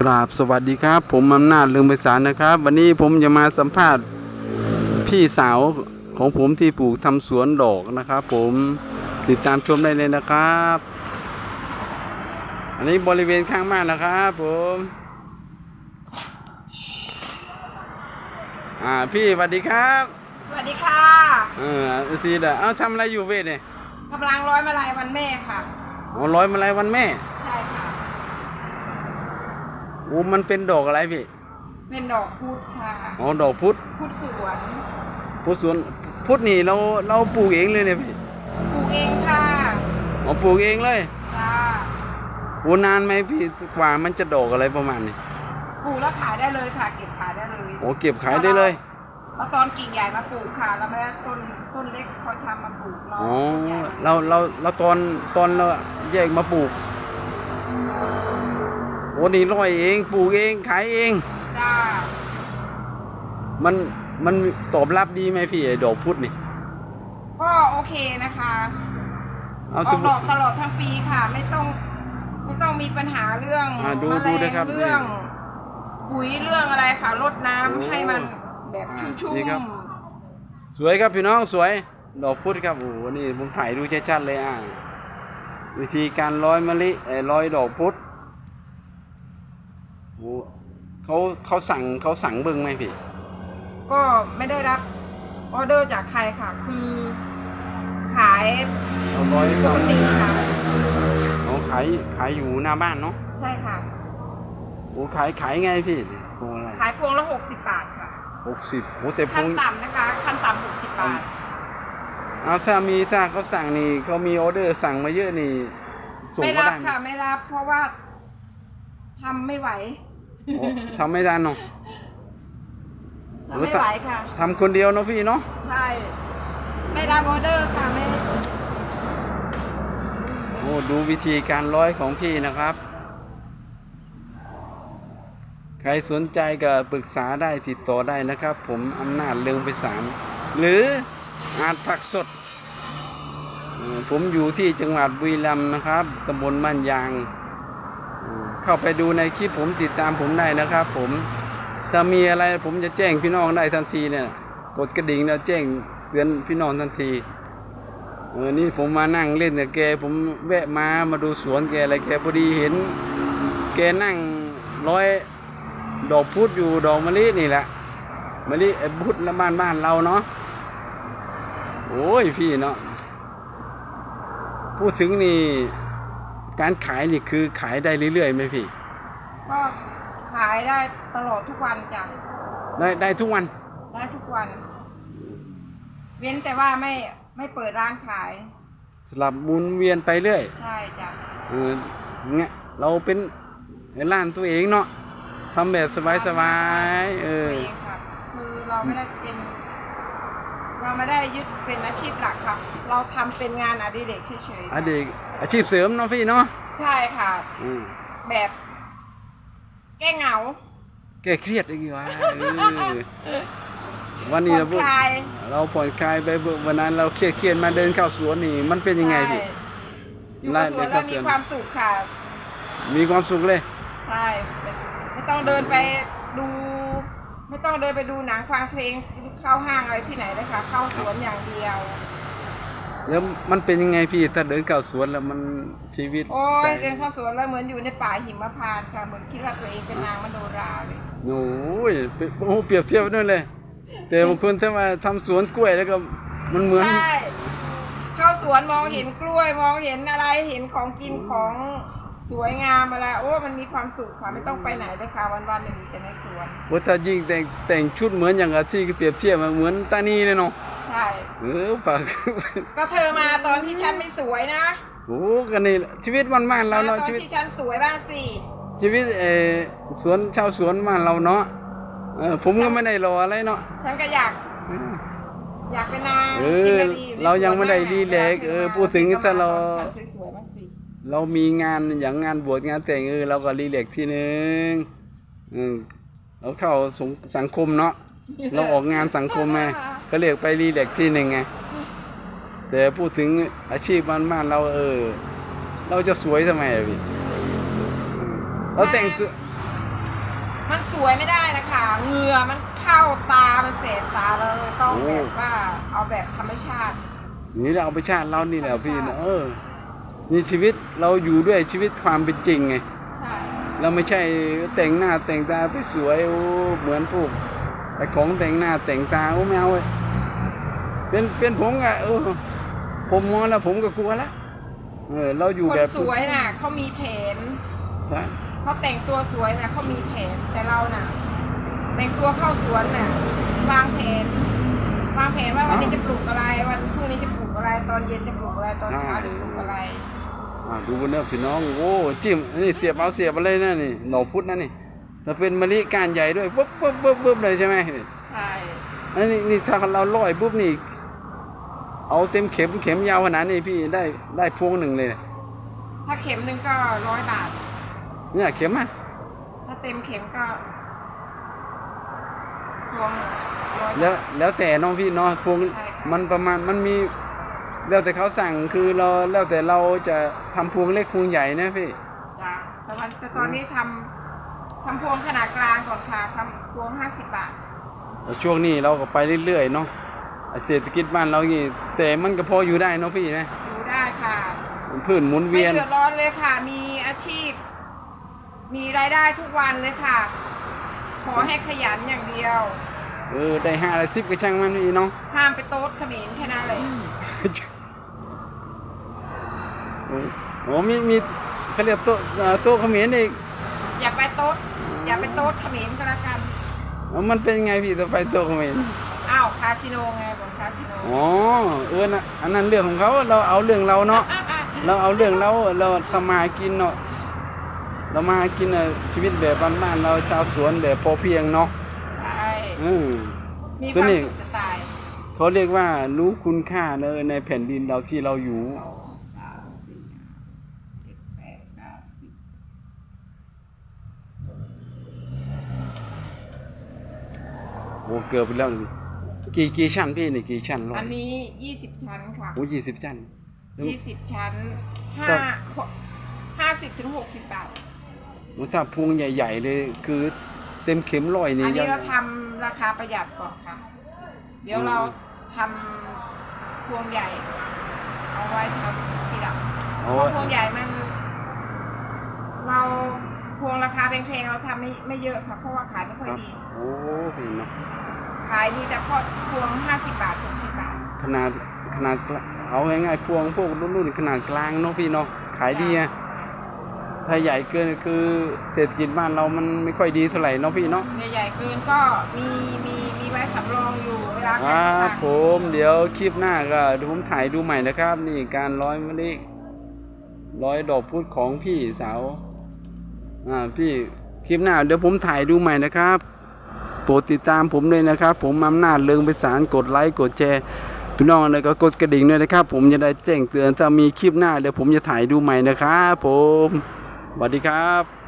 กราบสวัสดีครับ ผมอำนาจเลืองไพศาลนะครับ วันนี้ผมจะมาสัมภาษณ์พี่สาวของผมที่ปลูกทำสวนดอกนะครับ ผมติดตามชมได้เลยนะครับ อันนี้บริเวณข้างบ้านนะครับผมอ่าพี่สวัสดีครับสวัสดีค่ะเออซีดาเอ้าทำอะไรอยู่เว้ยเนี่ยกำลังร้อยมาลายวันแม่ค่ะอ๋อร้อยมาลัยวันแม่ ใช่ค่ะโอ้มันเป็นดอกอะไรพี่ เป็นดอกพุธค่ะอ๋อ ดอกพุธ พุธสวนพุธสวน พุธนี่เราเราปลูกเองเลยเนี่ยพี่ ปลูกเองค่ะอ๋อปลูกเองเลยจ้าโอ้นานไหมพี่กว่ามันจะดอกอะไรประมาณนี้ปลูกแล้วขายได้เลยค่ะ เก็บขายได้เลยโอ้เก็บขายได้เลยเอาตอนกิ่งใหญ่มาปลูกค่ะแล้วไม่ได้ต้นต้นเล็กพอชำมาปลูกเราอ๋อต้นใหญ่มเราเราเราตอนตอนเราแยกมาปลูก โอ้นี่ร้อยเองปลูกเองขายเอง จ้ามันมันตอบรับดีไหมพี่ไอ้ดอกพุธนี่ ก็โอเคนะคะเอาอสอมกมุดติอกตลอดทั้งปีค่ะ ไม่ต้องไม่ต้องมีปัญหาเรื่องอ่าดูแมลดูงด้วยครับเรื่องนี่ปุ๋ยเรื่องอะไรค่ะรดน้ำโอ้ให้มันแบบชุ่นี่มครับ ๆสวยครับพี่น้องสวย ดอกพุธครับโอ้โหนี่ผมถ่ายดูชัดๆเลยอะวิธีการร้อยมะลิไอ้ร้อยดอกพุธโอ้ เขาเขาสั่งเขาสั่งเบิ้งไหมพี่ ก็ไม่ได้รับออเดอร์จากใครค่ะ คือ ขายเอาร้อยปกติค่ะเขาขายขายอยู่หน้าบ้านเนาะใช่ค่ะโอ้ขายขายไงพี่พวงอะไรขายพวงละหกสิบบาทค่ะหกสิบโอ้แต่พขั้วนงต่ำนะคะขั้นต่ำหกสิบบาท เอาถ้ามีถ้าเขาสั่งนี่เขามีออเดอร์สั่งมาเยอะนี่ส่งไม่ก็รับได้ไหมค่ะ ไม่รับเพราะว่าทำไม่ไหว โอ้ทำไม่ทันเนาะทำไม่ไหวค่ะทำคนเดียวเนาะพี่เนาะใช่ไม่รับออเดอร์ค่ะไม่โอ้ดูวิธีการร้อยของพี่นะครับ ใครสนใจก็ปรึกษาได้ติดต่อได้นะครับ ผมอำนาจเลืองไปสารหรืออาจผักสดเอ่อผมอยู่ที่จังหวัดบุรีรัมย์นะครับตำบลบ้านยาง เข้าไปดูในคลิปผมติดตามผมได้นะครับผมถ้ามีอะไรผมจะแจ้งพี่น้องได้ทันทีเนี่ยกดกระดิ่งแล้วแจ้งเตือนพี่น้องทันทีเออนี่ผมมานั่งเล่นกับแก ผมแวะมามาดูสวนแกอะไรแกพอดีเห็น แกนั่งร้อยดอกพุธอยู่ดอกมะลินี่แหละมะลิไอ้พุธละบ้านบ้านเราเนาะโอ้ยพี่เนาะพูดถึงนี่ การขายนี่คือขายได้เรื่อยๆไหมพี่ก็ขายได้ตลอดทุกวันจ้ะได้ได้ทุกวันได้ทุกวัน เว้นแต่ว่าไม่ไม่เปิดร้านขาย สลับหมุนเวียนไปเรื่อยใช่จ้ะเออเงี้ยเราเป็นร้านตัวเองเนาะทำแบบสบายๆเออ ตัวเองค่ะคือเราไม่ได้เป็น เราไม่ได้ยึดเป็นอาชีพหลักครับเราทำเป็นงานอดิเรกเฉยๆอดีตอาชีพเสริมเนาะพี่เนาะใช่ค่ะ อืมแบบ แก้เหงาแก้เครียดอีกว่าวันนี้เราผ่อนคลายเราผ่อนคลายไปเบิ่งวันนั้นเราเครียดเครียดมาเดินเข้าสวนนี่ มันเป็นยังไงพี่ ใช่อยู่กับสวนแล้วมีความสุขค่ะ มีความสุขเลย ใช่ ไม่ต้องเดินไปดู ไม่ต้องเดินไปดูหนังฟังเพลงเข้าห้างอะไรที่ไหนเลยค่ะ เข้าสวนอย่างเดียว แล้วมันเป็นยังไงพี่ถ้าเดินเข้าสวนแล้วมันชีวิตโอ้ยใจเดินเข้าสวนแล้วเหมือนอยู่ในป่าหิมพานต์ค่ะเหมือนคิดว่าตัวเองเป็นนางมโนราเลยโอ้ยโอ้โหเปรียบเทียบนั่นเลย แต่บางคนถ้ามาทำสวนกล้วยแล้วก็มันเหมือน ใช่เข้าสวนมองเห็นกล้วยมองเห็นอะไรเห็นของกินของ สวยงามอะไรโอ้มันมีความสุขค่ะไม่ต้องไปไหนเลยค่ะวันวันๆหนึ่งอยู่แต่ในสวน ว่าถ้ายิ่งแต่งแต่งชุดเหมือนอย่างกับที่เปรียบเทียบมาเหมือนตานีเลยเนาะใช่ เออปาก ก็เธอมาตอนที่ฉันไม่สวยนะโอ้กันนี่ชีวิตวันบ้านเรามาเนาะตอนชีวิตที่ฉันสวยบ้างสิชีวิตเออสวนชาวสวนบ้านเราเนาะเออผมก็ไม่ได้รออะไรเนาะฉันก็อยากอยากเป็นนางเออกินนารีอยู่ในเรายังไม่ได้สวนรีแลกซ์วาธเออพูดถึงถ้าเรา ฉันสวยๆบ้างสิ เรามีงานอย่างงานบวชงานแต่งเออเราก็รีแลกซ์ที่หนึ่งอืมเราเข้าสงสังคมเนาะเราออกงานสังคมไงก็เรียกไปรีแลกซ์ที่หนึ่งไงแต่พูดถึงอาชีพบ้านบ้านเราเออ เราจะสวยทำไมอะพี่อืมเราแต่งสวยมันสวยไม่ได้นะคะเหงื่อมันเข้าตา มันเสบตาเราเลยต้องโอ้แบบว่าเอาแบบธรรมชาตินี่เราเอาไปชาติเรานี่แหละพี่นะเออ นี่ชีวิตเราอยู่ด้วยชีวิตความเป็นจริงไงใช่เราไม่ใช่แต่งหน้าแต่งตาไปสวยโอ้เหมือนพวกไอ้ของแต่งหน้าแต่งตาโอ้ไม่เอาเว้ยเป็นเป็นผมอะเออผมมองแล้วผมก็กลัวละเออเราอยู่คนแบบสวยน่ะเขามีแผนใช่เขาแต่งตัวสวยน่ะเขามีแผนแต่เราน่ะ แต่งตัวเข้าสวนน่ะวางแผน วางแผนว่าวันนี้จะปลูกอะไร วันพรุ่งนี้จะปลูกอะไร ตอนเย็นจะปลูกอะไร ตอนเช้าจะปลูกอะไรอ่าดูเนอะพี่น้อง โอ้จิ้มนี่เสียบเอาเสียบอะไรนะนี่หน่อพุทธนะนี่ถ้าเป็นมะลิก้านใหญ่ด้วยปุ๊บปุ๊บปุ๊บปุ๊บเลยใช่ไหมใช่อันนี้นี่ถ้าเราลอยปุ๊บนี่ เอาเต็มเข็มเข็มยาวขนาดนี้พี่ได้ได้พวงหนึ่งเลยเนี่ยถ้าเข็มหนึ่งก็ร้อยบาท เนี่ยเข็มอะถ้าเต็มเข็มก็ พวงร้อยแล้วแล้วแต่น้องพี่เนาะพวงใช่ค่ะมันประมาณมันมี แล้วแต่เขาสั่งคือเราแล้วแต่เราจะทำพวงเล็กพวงใหญ่นะพี่ จ้ะแต่วันแต่ตอนนี้ทำทำพวงขนาดกลางก่อนค่ะทำพวงห้าสิบบาทแล้วช่วงนี้เราก็ไปเรื่อยๆเนาะเศรษฐกิจบ้านเรานี่แต่มันก็พออยู่ได้เนาะพี่นะดูได้ค่ะพืชหมุนไม่เวียน เดือดร้อนเลยค่ะ มีอาชีพ มีรายได้ทุกวันเลยค่ะ ขอให้ขยันอย่างเดียว เออได้ห้าได้สิบก็ช่างมันพี่เนาะห้ามไปโต๊ดเขมรแค่นั้นเลยเออโอ้มีมีเขาเรียกโต๊ะเอ่อโต๊ะเขมิ้นอีกอย่าไปโต๊ดอย่าไปโต๊ดเขมรก็แล้วกันเอามันเป็นไงพี่แต่ไฟโต๊ะเขมิ้นอ้าวคาสิโนไงผมคาสิโนอ๋อเออนะอันนั้นเรื่องของเขาเราเอาเรื่องเราเนาะเราเอาเรื่องเราเราทำมาหากินเนาะเรามาหากินเอะชีวิตแบบบ้านๆเราชาวสวนแบบพอเพียงเนาะใช่ อืม มีคตัววามนี้ สุขจะตายเขาเรียกว่ารู้คุณค่าเลยในแผ่นดินเราที่เราอยู่สามสี่เจ็ดแปดเก้าสิบโอ้เกือบไปแล้วนี่กี่กี่ชั้นพี่นี่กี่ชั้นร้ออัยนนี้ยี่สิบชั้นค่ะโอ้ยี่สิบชั้นแล้ว ยี่สิบชั้นห้าครับ ห้าสิบถึงหกสิบบาท โอ้ถ้าพวงใหญ่ ๆ เลย คือ เต็มเข็มร้อยนี่อันนี้ยังเราทำราคาประหยัดก่อนค่ะ เดี๋ยวอืม เราทำพวงใหญ่ เอาไว้ทำทีหลังเพโอ้ราะพวงใหญ่มัน เราพวงราคาแพงๆเราทำไม่ไม่เยอะค่ะ เพราะว่าขายไม่ค่อยครับดี โอ้พี่เนาะขายดีแต่พอพวงห้าสิบบาทหกสิบบาท ขนาดขนาดกลางเอาง่ายๆพวงพวกรุ่นๆขนาดกลางเนาะพี่เนาะขายดีอะ ถ้าใหญ่เกินคือเศรษฐกิจบ้านเรามันไม่ค่อยดีเท่าไหร่เนาะพี่เนาะใหญ่ๆเกินก็มีมีมีไว้สำรองอยู่เวลาใครอ่าจะสั่งผมเดี๋ยวคลิปหน้าก็เดี๋ยวผมถ่ายดูใหม่นะครับ นี่การร้อยมะลิร้อยดอกพุธของพี่สาวอ่าพี่คลิปหน้า เดี๋ยวผมถ่ายดูใหม่นะครับโปรดติดตามผมเลยนะครับ ผมอำนาจเลืองไปสารกดไลค์กดแชร์พี่น้องแล้วก็กดกระดิ่งด้วยนะครับ ผมจะได้แจ้งเตือนถ้ามีคลิปหน้าเดี๋ยวผมจะถ่ายดูใหม่นะครับผม สวัสดีครับ